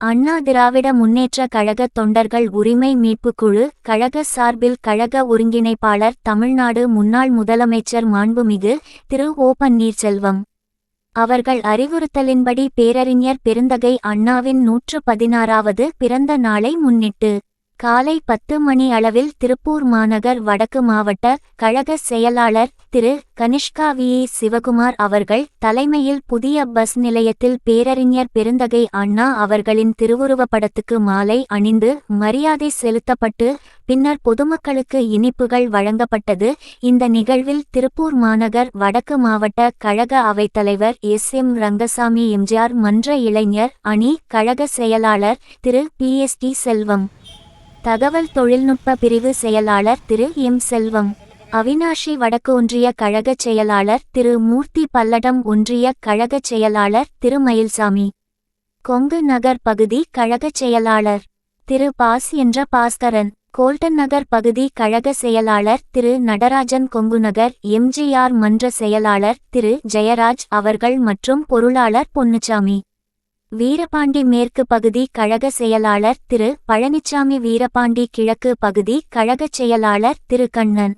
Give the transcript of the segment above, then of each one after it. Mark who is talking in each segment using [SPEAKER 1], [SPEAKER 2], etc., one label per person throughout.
[SPEAKER 1] அண்ணா திராவிட முன்னேற்ற கழக தொண்டர்கள் உரிமை மீட்புக் குழு கழக சார்பில் கழக ஒருங்கிணைப்பாளர் தமிழ்நாடு முன்னாள் முதலமைச்சர் மாண்புமிகு திரு ஓ பன்னீர்செல்வம். அவர்கள் அறிவுறுத்தலின்படி பேரறிஞர் பெருந்தகை அண்ணாவின் நூற்று பதினாறாவது பிறந்த நாளை முன்னிட்டு காலை பத்து மணி அளவில் திருப்பூர் மாநகர் வடக்கு மாவட்ட கழக செயலாளர் திரு. கனிஷ்கா வி. சிவகுமார் அவர்கள் தலைமையில் புதிய பஸ் நிலையத்தில் பேரறிஞர் பெருந்தகை அண்ணா அவர்களின் திருவுருவப்படத்துக்கு மாலை அணிந்து மரியாதை செலுத்தப்பட்டு பின்னர் பொதுமக்களுக்கு இனிப்புகள் வழங்கப்பட்டது. இந்த நிகழ்வில் திருப்பூர் மாநகர் வடக்கு மாவட்ட கழக அவைத்தலைவர் எஸ். எம். ரங்கசாமி எம்ஜிஆர் மன்ற இளைஞர் அணி கழக செயலாளர் திரு. பி. எஸ். டி. செல்வம். தகவல் தொழில்நுட்ப பிரிவு செயலாளர் திரு எம் செல்வம் அவினாஷி வடக்கு ஒன்றிய கழகச் செயலாளர் திரு மூர்த்தி பல்லடம் ஒன்றிய கழகச் செயலாளர் திரு மயில்சாமி கொங்கு நகர் பகுதி கழகச் செயலாளர் திரு பாஸ் என்ற பாஸ்கரன் கோல்டன் நகர் பகுதி கழக செயலாளர் திரு நடராஜன் கொங்குநகர் எம்ஜிஆர் மன்ற செயலாளர் திரு ஜெயராஜ் அவர்கள் மற்றும் பொருளாளர் பொன்னுச்சாமி. வீரபாண்டி மேற்கு பகுதி கழக செயலாளர் திரு. பழனிச்சாமி வீரபாண்டி கிழக்கு பகுதி கழகச் செயலாளர் திரு. கண்ணன்.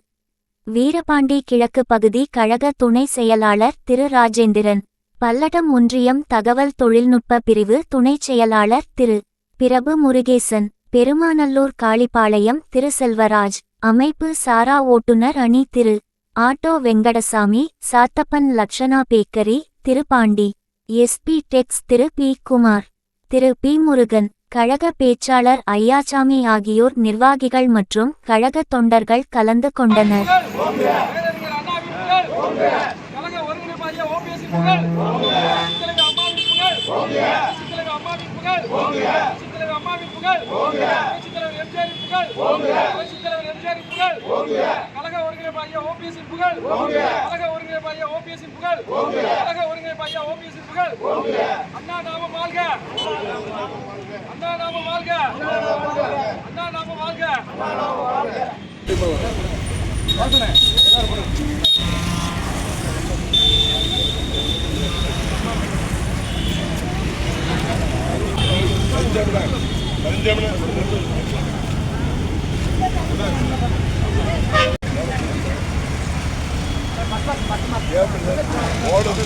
[SPEAKER 1] வீரபாண்டி கிழக்கு பகுதி கழக துணை செயலாளர் திரு. ராஜேந்திரன். பல்லடம் ஒன்றியம் தகவல் தொழில்நுட்ப பிரிவு துணைச் செயலாளர் திரு. பிரபு முருகேசன். பெருமாநல்லூர் காளிப்பாளையம் திரு. செல்வராஜ். அமைப்பு சாரா ஓட்டுநர் அணி திரு. ஆட்டோ வெங்கடசாமி சாத்தப்பன் லக்ஷனா பேக்கரி திரு பாண்டி எஸ்பி டெக்ஸ் திரு. பி. குமார் திரு. பி. முருகன் கழக பேச்சாளர் ஐயாசாமி ஆகியோர் நிர்வாகிகள் மற்றும் கழக தொண்டர்கள் கலந்து கொண்டனர்.
[SPEAKER 2] புகழ் கழக ஒருங்கிணைப்பாகிய ஓபிஎஸ் புகழ் புகழ் சித்தலக அம்மாவின் புகழ்? புகழ் சித்தலக எம்ஜிஆரின் புகழ்? சித்தலக புகழ் அண்ணா நாம வாழ்க. அண்ணா நாம வாழ்க. அண்ணா நாம வாழ்க. ஓடுது.